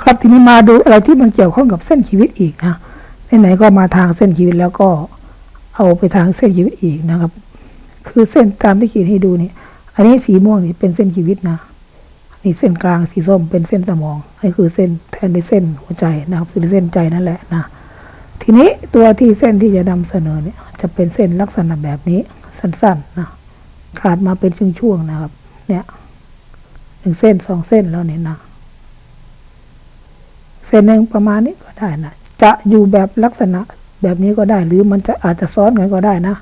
ครับทีนี้มาดูอะไรที่มันเกี่ยวข้องกับเส้นชีวิตอีกนะไหนๆก็มาทางเส้นชีวิตแล้วก็เอาไปทางเส้นชีวิตอีกนะครับ คือเส้นตามที่ขีดให้ดูนี่อันนี้สีม่วงนี่เป็นเส้นชีวิตนะนี่เส้นกลางสีส้มเป็นเส้นสมองอันนี้คือเส้นแทนด้วยเส้นหัวใจนะครับคือเส้นใจนั่นแหละนะทีนี้ตัวที่เส้นที่จะนำเสนอเนี่ยจะเป็นเส้นลักษณะแบบนี้สั้นๆนะขาดมาเป็นช่วงๆนะครับ เนี่ยหนึ่งเส้นสองเส้นแล้วเนี่ยนะ เส้นหนึ่งประมาณนี้ก็ได้นะ จะอยู่แบบลักษณะแบบนี้ก็ได้ หรือมันจะอาจจะซ้อนกันก็ได้นะ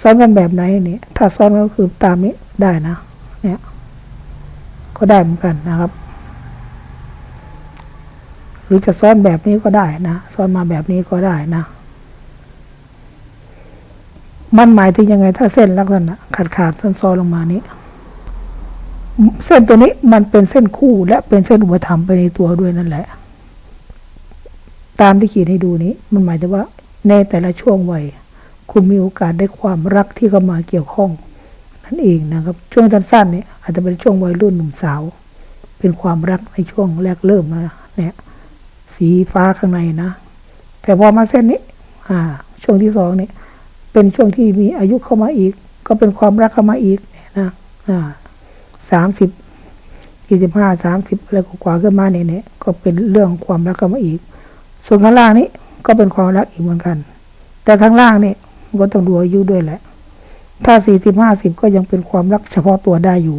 ซ้อนกันแบบไหนนี่ถ้าซ้อนก็คือตามนี้ได้นะ เนี่ย ก็ได้เหมือนกันนะครับ หรือจะซ้อนแบบนี้ก็ได้นะ ซ้อนมาแบบนี้ก็ได้นะ มันหมายถึงยังไง ถ้าเส้นลักษณะขาดขาดซ้อนซ้อนลงมานี้เส้นตัวนี้มันเป็นเส้นคู่และเป็นเส้นอุปธรรมไปในตัวด้วยนั่นแหละ ตามที่ขีดให้ดูนี้ มันหมายถึงว่า ในแต่ละช่วงวัย คุณมีโอกาสได้ความรักที่เข้ามาเกี่ยวข้อง นั่นเองนะครับ ช่วงสั้นๆเนี่ยอาจจะเป็นช่วงวัยรุ่นหนุ่มสาว เป็นความรักในช่วงแรกเริ่มนะเนี่ยสีฟ้าข้างในนะ แต่พอมาเส้นนี้ อ่า ช่วงที่สองเนี่ยเป็นช่วงที่มีอายุเข้ามาอีก ก็เป็นความรักเข้ามาอีกเนี่ยนะ อ่าสามสิบยี่สิบห้าสามสิบอะไรกว่าๆขึ้นมาเนี่ยก็เป็นเรื่องความรักเข้ามาอีก ส่วนข้างล่างนี้ก็เป็นความรักอีกเหมือนกัน แต่ข้างล่างนี่ก็ต้องดูอายุด้วยแหละ ถ้าสี่สิบห้าสิบก็ยังเป็นความรักเฉพาะตัวได้อยู่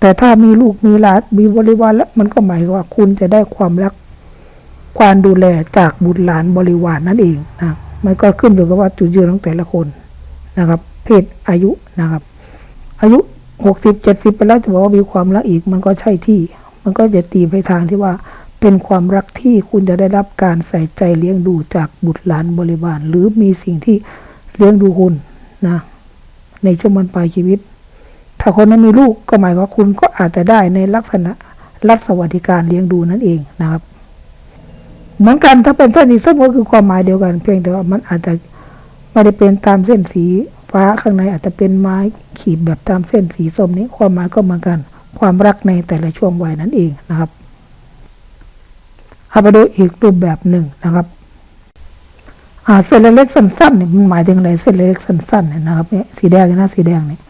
แต่ถ้ามีลูกมีหลานมีบริวารแล้วมันก็หมายว่าคุณจะได้ความรักความดูแลจากบุตรหลานบริวารนั่นเองนะมันก็ขึ้นอยู่กับว่าจุดยืนของแต่ละคนนะครับ เพศอายุนะครับ อายุหกสิบเจ็ดสิบไปแล้วจะบอกว่ามีความรักอีก มันก็ใช่ที่ มันก็จะตีไปทางที่ว่า เป็นความรักที่คุณจะได้รับการใส่ใจเลี้ยงดูจากบุตรหลานบริวารหรือมีสิ่งที่เลี้ยงดูคุณนะในช่วงบรรปลายชีวิต ถ้าคนนั้นมีลูกก็หมายว่าคุณก็อาจจะได้ในลักษณะรัฐสวัสดิการเลี้ยงดูนั่นเองนะครับ เหมือนกันถ้าเป็นเส้นสีส้มก็คือความหมายเดียวกัน เพียงแต่ว่ามันอาจจะไม่ได้เป็นตามเส้นสีฟ้าข้างในอาจจะเป็นไม้ขีดแบบตามเส้นสีส้มนี้ความหมายก็เหมือนกัน ความรักในแต่ละช่วงวัยนั่นเองนะครับ เอาไปดูอีกรูปแบบหนึ่งนะครับเส้นเล็กๆสั้นๆเนี่ยมันหมายถึงอะไรเส้นเล็กๆสั้นๆเนี่ยนะครับเนี่ยสีแดงนี่ยนะสีแดงเนี่ย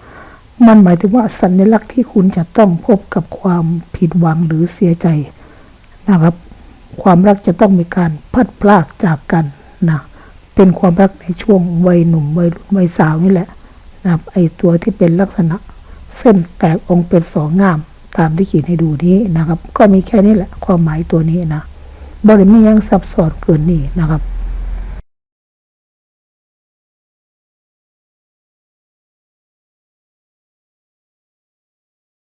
มันหมายถึงว่าสัญลักษณ์ที่คุณจะต้องพบกับความผิดหวังหรือเสียใจนะครับ ความรักจะต้องมีการพัดพลากจากกันนะเป็นความรักในช่วงวัยหนุ่มวัยรุ่นวัยสาวนี่แหละนะครับไอตัวที่เป็นลักษณะ เส้นแตกองค์เป็นสองงามตามที่ขีดให้ดูนี้นะครับ ก็มีแค่นี้แหละความหมายตัวนี้นะ บริมียังซับซ้อนเกินนี้นะครับ